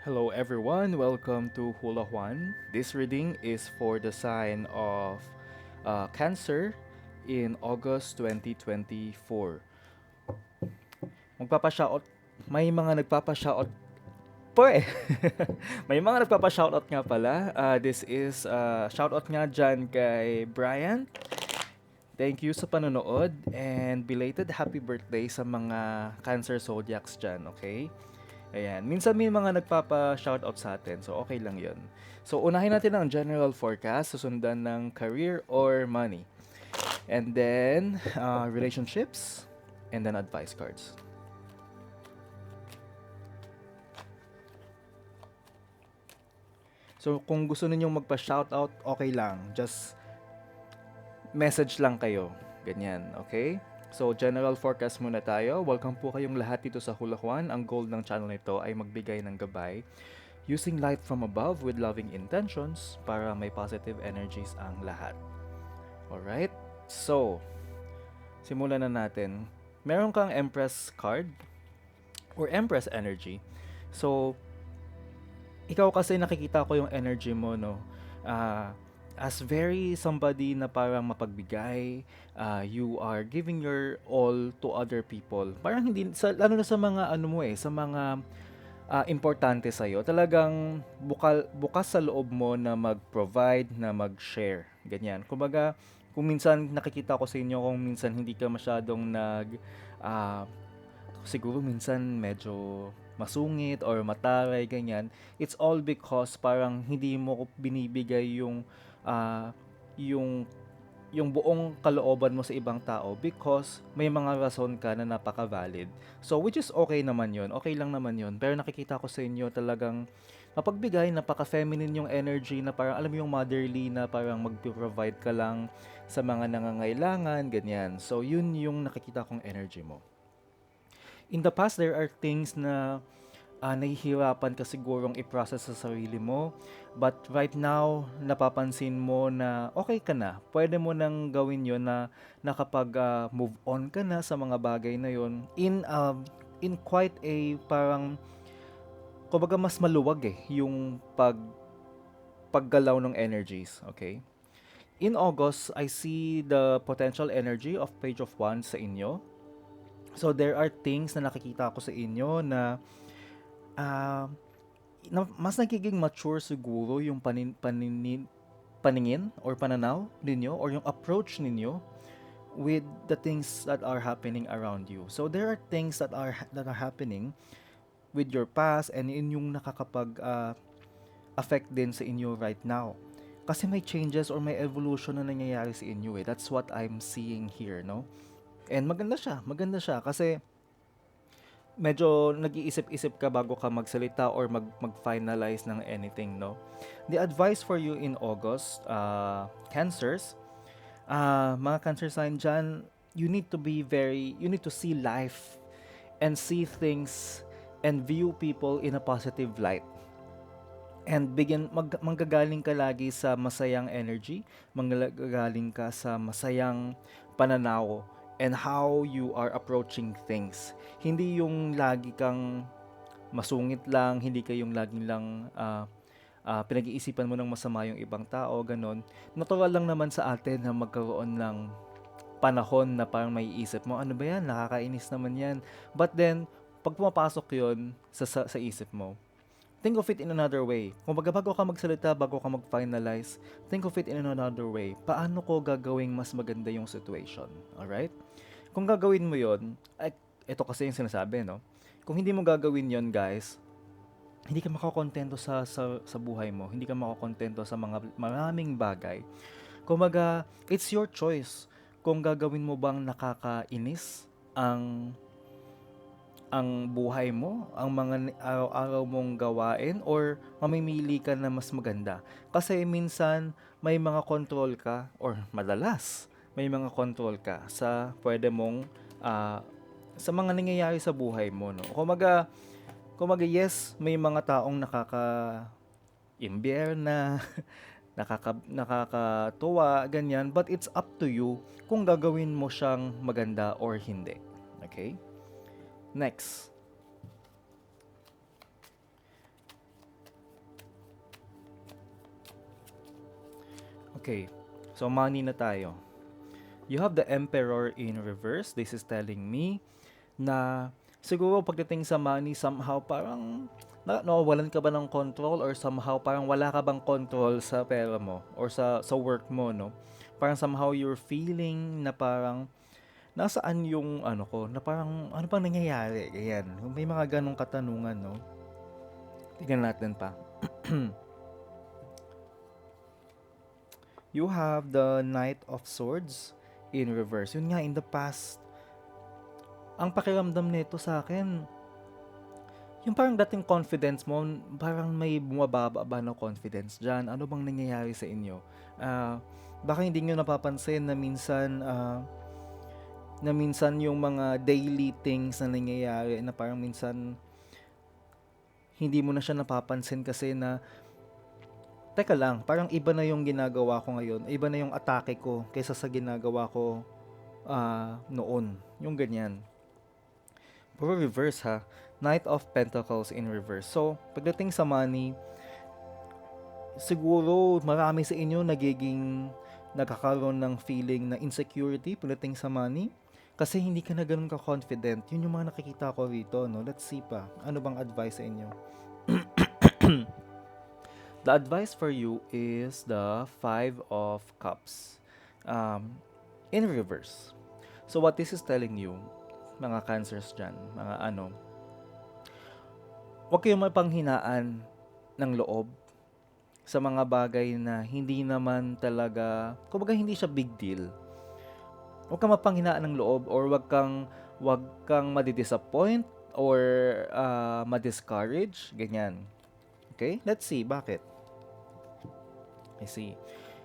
Hello everyone, welcome to Hula Juan. This reading is for the sign of uh, Cancer in August 2024. Magpapa-shoutout, may mga nagpapa-shoutout po eh. may mga nagpapa-shoutout nga pala. Uh, this is uh, shoutout nga dyan kay Brian. Thank you sa panonood and belated happy birthday sa mga Cancer Zodiacs dyan, okay? Ayan. Minsan may mga nagpapa-shoutout sa atin. So, okay lang yon. So, unahin natin ang general forecast. Susundan ng career or money. And then, uh, relationships. And then, advice cards. So, kung gusto ninyong magpa-shoutout, okay lang. Just message lang kayo. Ganyan, okay? So, general forecast muna tayo. Welcome po kayong lahat dito sa Hula Juan. Ang goal ng channel nito ay magbigay ng gabay using light from above with loving intentions para may positive energies ang lahat. Alright? So, simulan na natin. Meron kang Empress card or Empress energy. So, ikaw kasi nakikita ko yung energy mo, no? Ah, as very somebody na parang mapagbigay, ah, you are giving your all to other people. Parang hindi, sa, lalo na sa mga ano mo eh, sa mga ah, importante sa'yo, talagang bukal, bukas sa loob mo na mag-provide, na mag-share. Ganyan. Kumbaga, kung minsan nakikita ko sa inyo kung minsan hindi ka masyadong nag ah, siguro minsan medyo masungit or mataray ganyan it's all because parang hindi mo binibigay yung ah, yung yung buong kalooban mo sa ibang tao because may mga rason ka na napaka-valid. So which is okay naman yon okay lang naman yon Pero nakikita ko sa inyo talagang mapagbigay, napaka-feminine yung energy na parang alam mo yung motherly na parang mag-provide ka lang sa mga nangangailangan, ganyan. So yun yung nakikita kong energy mo. In the past, there are things na ah, nahihirapan ka sigurong i-process sa sarili mo. But right now, napapansin mo na okay ka na. Pwede mo nang gawin yon na nakapag ah, on ka na sa mga bagay na yon in ah, in quite a parang kumbaga mas maluwag eh yung pag paggalaw ng energies, okay? In August, I see the potential energy of Page of Wands sa inyo. So there are things na nakikita ko sa inyo na ah, na mas nagiging mature siguro yung panin, paninin, paningin or pananaw ninyo or yung approach ninyo with the things that are happening around you. So there are things that are that are happening with your past and in yung nakakapag ah, affect din sa inyo right now. Kasi may changes or may evolution na nangyayari sa inyo eh. That's what I'm seeing here, no? And maganda siya, maganda siya kasi medyo nag-iisip-isip ka bago ka magsalita or mag mag-finalize ng anything, no? The advice for you in August, uh, cancers, uh, mga cancer sign dyan, you need to be very, you need to see life and see things and view people in a positive light. And begin, mag, manggagaling ka lagi sa masayang energy, manggagaling ka sa masayang pananaw and how you are approaching things. Hindi yung lagi kang masungit lang, hindi kayong laging lang ah, ah, pinag-iisipan mo ng masama yung ibang tao, ganun. Natural lang naman sa atin na magkaroon ng panahon na parang may isip mo, ano ba yan, nakakainis naman yan. But then, pag pumapasok yon sa, sa, sa isip mo, think of it in another way. Kung baga bago ka magsalita, bago ka mag-finalize, think of it in another way. Paano ko gagawing mas maganda yung situation? Alright? Kung gagawin mo yon, ay, ito kasi yung sinasabi, no? Kung hindi mo gagawin yon guys, hindi ka makakontento sa, sa, sa buhay mo. Hindi ka makakontento sa mga maraming bagay. Kumaga, it's your choice kung gagawin mo bang nakakainis ang ang buhay mo, ang mga araw-araw mong gawain or mamimili ka na mas maganda. Kasi minsan may mga control ka or madalas may mga control ka sa pwede mong ah, sa mga nangyayari sa buhay mo, no. Kumaga, kumaga yes, may mga taong nakaka imbiyer na nakaka nakakatuwa ganyan, but it's up to you kung gagawin mo siyang maganda or hindi. Okay? Next. Okay, so money na tayo. You have the Emperor in reverse. This is telling me na siguro pagdating sa money, somehow parang na, nawawalan ka ba ng control or somehow parang wala ka bang control sa pera mo or sa, sa work mo, no? Parang somehow you're feeling na parang nasaan yung ano ko, na parang ano bang nangyayari? Ganyan. May mga ganong katanungan, no? Tignan natin pa. you have the Knight of Swords in reverse. Yun nga, in the past, ang pakiramdam nito sa akin, yung parang dating confidence mo, parang may bumababa ba na confidence dyan? Ano bang nangyayari sa inyo? Ah, baka hindi nyo napapansin na minsan, ah, na minsan yung mga daily things na nangyayari na parang minsan hindi mo na siya napapansin kasi na teka lang, parang iba na yung ginagawa ko ngayon. Iba na yung atake ko kaysa sa ginagawa ko ah, noon. Yung ganyan. Puro reverse ha. Knight of Pentacles in reverse. So, pagdating sa money, siguro marami sa inyo nagiging nagkakaroon ng feeling na insecurity pagdating sa money kasi hindi ka na ganun ka-confident. Yun yung mga nakikita ko rito, no? Let's see pa. Ano bang advice sa inyo? the advice for you is the Five of Cups. Um, in reverse. So what this is telling you, mga cancers dyan, mga ano, huwag kayong mapanghinaan ng loob sa mga bagay na hindi naman talaga, kumbaga hindi siya big deal. Huwag kang mapanghinaan ng loob or huwag kang, huwag kang madidisappoint or uh, madiscourage, ganyan. Okay? Let's see, bakit? I see.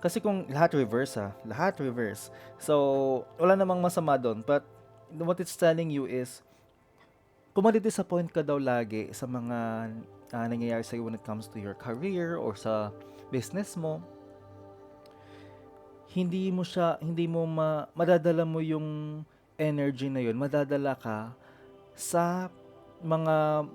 Kasi kung lahat reverse ha, lahat reverse. So, wala namang masama doon. But, what it's telling you is, kung madidisappoint ka daw lagi sa mga ah, nangyayari sa'yo when it comes to your career or sa business mo, hindi mo siya, hindi mo ma, madadala mo yung energy na yun, madadala ka sa mga,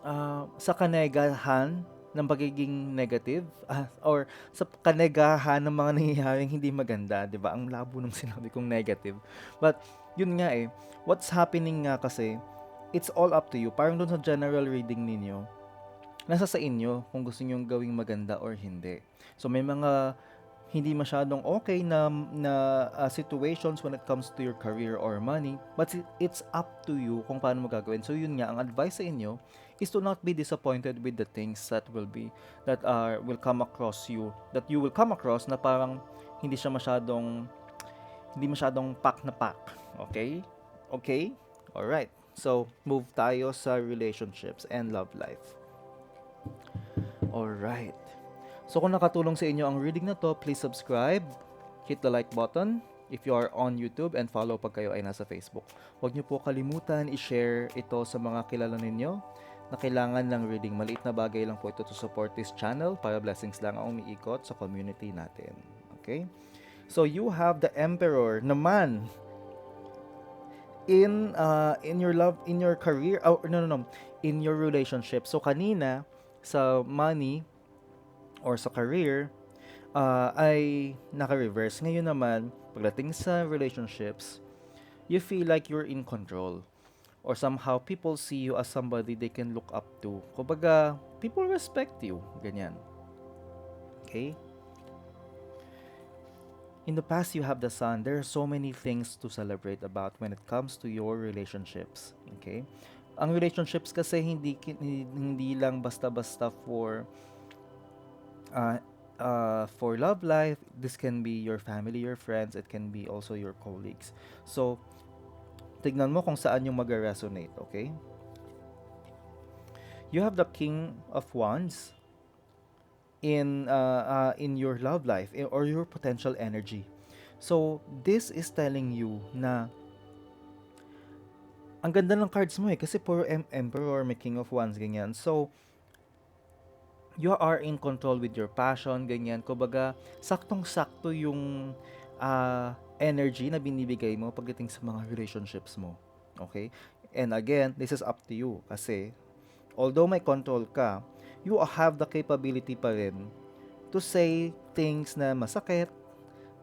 ah, sa kanegahan ng pagiging negative ah, or sa kanegahan ng mga nangyayaring hindi maganda, 'di ba? Ang labo ng sinabi kong negative. But yun nga eh, what's happening nga kasi, it's all up to you. Parang doon sa general reading ninyo, nasa sa inyo kung gusto niyo gawing maganda or hindi. So may mga hindi masyadong okay na na ah, situations when it comes to your career or money, but it- it's up to you kung paano mo gagawin. So yun nga, ang advice sa inyo is to not be disappointed with the things that will be that are will come across you that you will come across na parang hindi siya masyadong hindi masyadong pack na pack. Okay? Okay? All right. So, move tayo sa relationships and love life. All right. So, kung nakatulong sa inyo ang reading na to, please subscribe, hit the like button if you are on YouTube and follow pag kayo ay nasa Facebook. Huwag niyo po kalimutan i-share ito sa mga kilala ninyo na kailangan ng reading. Maliit na bagay lang po ito to support this channel para blessings lang ang umiikot sa community natin. Okay? So you have the emperor naman in uh, in your love in your career oh, no no no in your relationship. So kanina sa money or sa career uh, ay naka-reverse. Ngayon naman, pagdating sa relationships, you feel like you're in control. Or somehow, people see you as somebody they can look up to. Kumbaga, people respect you. Ganyan. Okay? In the past, you have the sun. There are so many things to celebrate about when it comes to your relationships. Okay? Ang relationships kasi hindi hindi lang basta-basta for uh, uh, for love life. This can be your family, your friends. It can be also your colleagues. So, tignan mo kung saan yung mag-resonate, okay? You have the King of Wands in uh, uh, in your love life eh, or your potential energy. So, this is telling you na ang ganda ng cards mo eh kasi puro em- Emperor, may King of Wands, ganyan. So, you are in control with your passion, ganyan. Kumbaga, saktong-sakto yung ah, energy na binibigay mo pagdating sa mga relationships mo. Okay? And again, this is up to you kasi although may control ka, you have the capability pa rin to say things na masakit,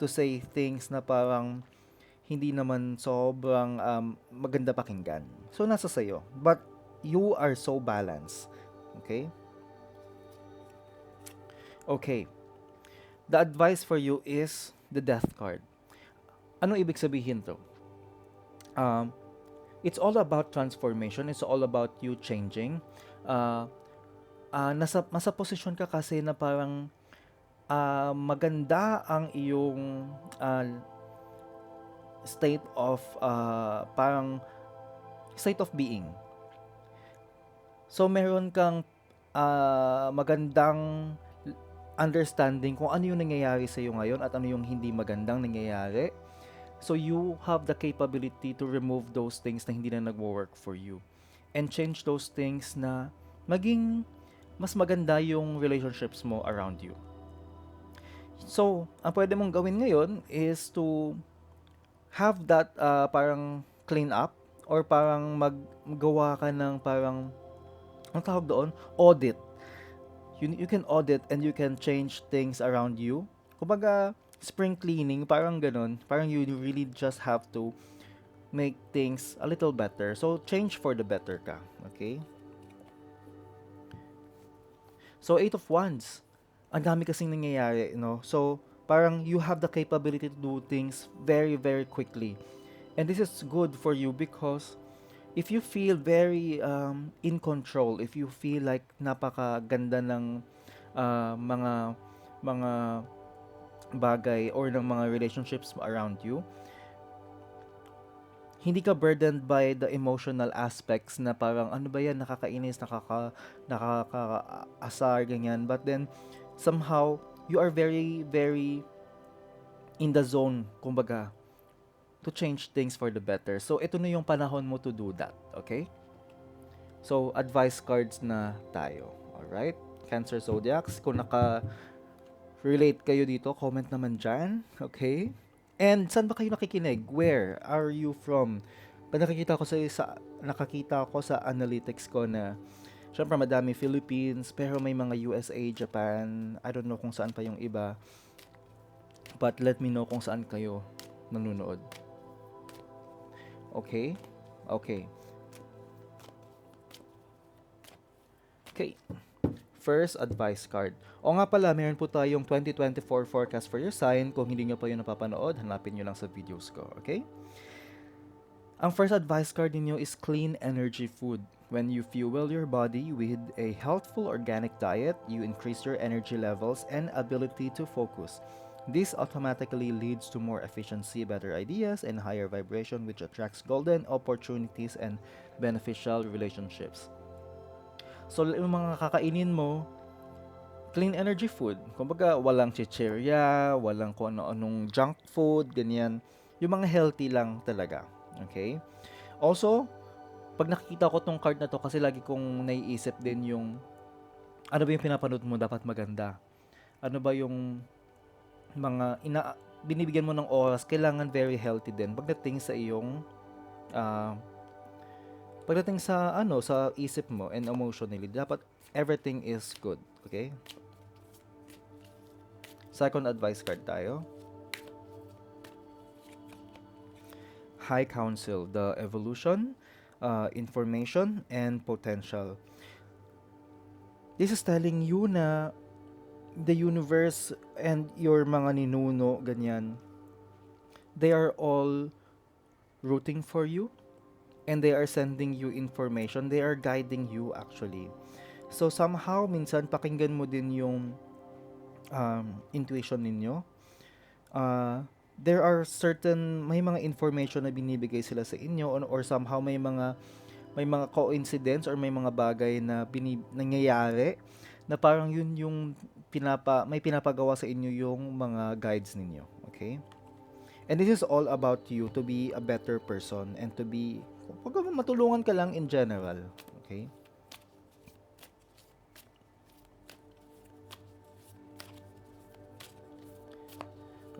to say things na parang hindi naman sobrang um, maganda pakinggan. So, nasa sayo. But, you are so balanced. Okay? Okay. The advice for you is the death card. Ano ibig sabihin to? Um, it's all about transformation. It's all about you changing. Uh, uh, nasa, nasa posisyon ka kasi na parang uh, maganda ang iyong uh, state of uh, parang state of being. So meron kang uh, magandang understanding kung ano yung nangyayari sa iyo ngayon at ano yung hindi magandang nangyayari. So you have the capability to remove those things na hindi na nagwo-work for you and change those things na maging mas maganda yung relationships mo around you. So, ang pwede mong gawin ngayon is to have that uh, parang clean up or parang maggawa ka ng parang ang tawag doon, audit. You, you can audit and you can change things around you. Kumbaga, spring cleaning, parang ganun. Parang you really just have to make things a little better. So, change for the better ka. Okay? So, Eight of Wands. Ang dami kasing nangyayari, you know? So, parang you have the capability to do things very, very quickly. And this is good for you because if you feel very um, in control, if you feel like napakaganda ng uh, mga mga bagay or ng mga relationships around you, hindi ka burdened by the emotional aspects na parang ano ba yan? Nakakainis nakaka nakakaasar ganyan. But then somehow you are very, very in the zone, kumbaga, to change things for the better. So, ito na yung panahon mo to do that. Okay? So, advice cards na tayo. Alright? Cancer Zodiacs. Kung naka-relate kayo dito, comment naman dyan. Okay? And, saan ba kayo nakikinig? Where are you from? Pag nakikita ko sa, sa nakakita ko sa analytics ko na Siyempre, madami Philippines, pero may mga USA, Japan, I don't know kung saan pa yung iba. But let me know kung saan kayo nanonood. Okay? Okay. Okay. First advice card. O nga pala, meron po tayong 2024 forecast for your sign. Kung hindi nyo pa yun napapanood, hanapin nyo lang sa videos ko. Okay? Ang first advice card ninyo is clean energy food. When you fuel your body with a healthful organic diet, you increase your energy levels and ability to focus. This automatically leads to more efficiency, better ideas, and higher vibration, which attracts golden opportunities and beneficial relationships. So, yung mga kakainin mo, clean energy food. Kumbaga, walang chichirya, walang kung ano-anong junk food, ganyan. Yung mga healthy lang talaga. Okay? Also, pag nakikita ko tong card na to kasi lagi kong naiisip din yung ano ba yung pinapanood mo dapat maganda. Ano ba yung mga ina binibigyan mo ng oras, kailangan very healthy din. Pagdating sa iyong uh, pagdating sa ano sa isip mo and emotionally dapat everything is good okay? Second advice card tayo. High council the evolution uh, information and potential. This is telling you na the universe and your mga ninuno, ganyan, they are all rooting for you and they are sending you information. They are guiding you actually. So somehow, minsan pakinggan mo din yung um, intuition ninyo. Uh, there are certain may mga information na binibigay sila sa inyo or, or somehow may mga may mga coincidence or may mga bagay na binib, nangyayari na parang yun yung pinapa may pinapagawa sa inyo yung mga guides ninyo okay and this is all about you to be a better person and to be pag matulungan ka lang in general okay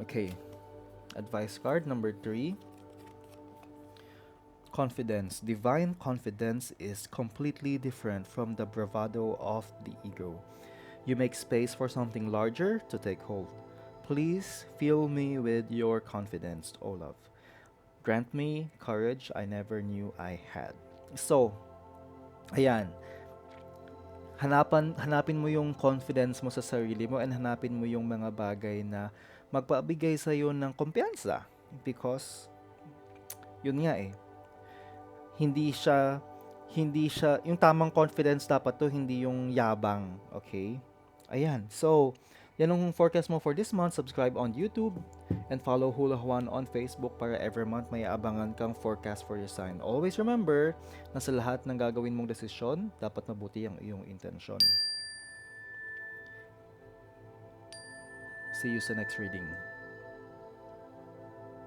okay Advice card number three. Confidence. Divine confidence is completely different from the bravado of the ego. You make space for something larger to take hold. Please fill me with your confidence, O love. Grant me courage I never knew I had. So, ayan. Hanapan, hanapin mo yung confidence mo sa sarili mo and hanapin mo yung mga bagay na magpabigay sa iyo ng kumpiyansa. Because, yun nga eh. Hindi siya, hindi siya, yung tamang confidence dapat to, hindi yung yabang. Okay? Ayan. So, yan ang forecast mo for this month. Subscribe on YouTube and follow Hula Juan on Facebook para every month may abangan kang forecast for your sign. Always remember na sa lahat ng gagawin mong desisyon, dapat mabuti ang iyong intensyon. See you sa next reading.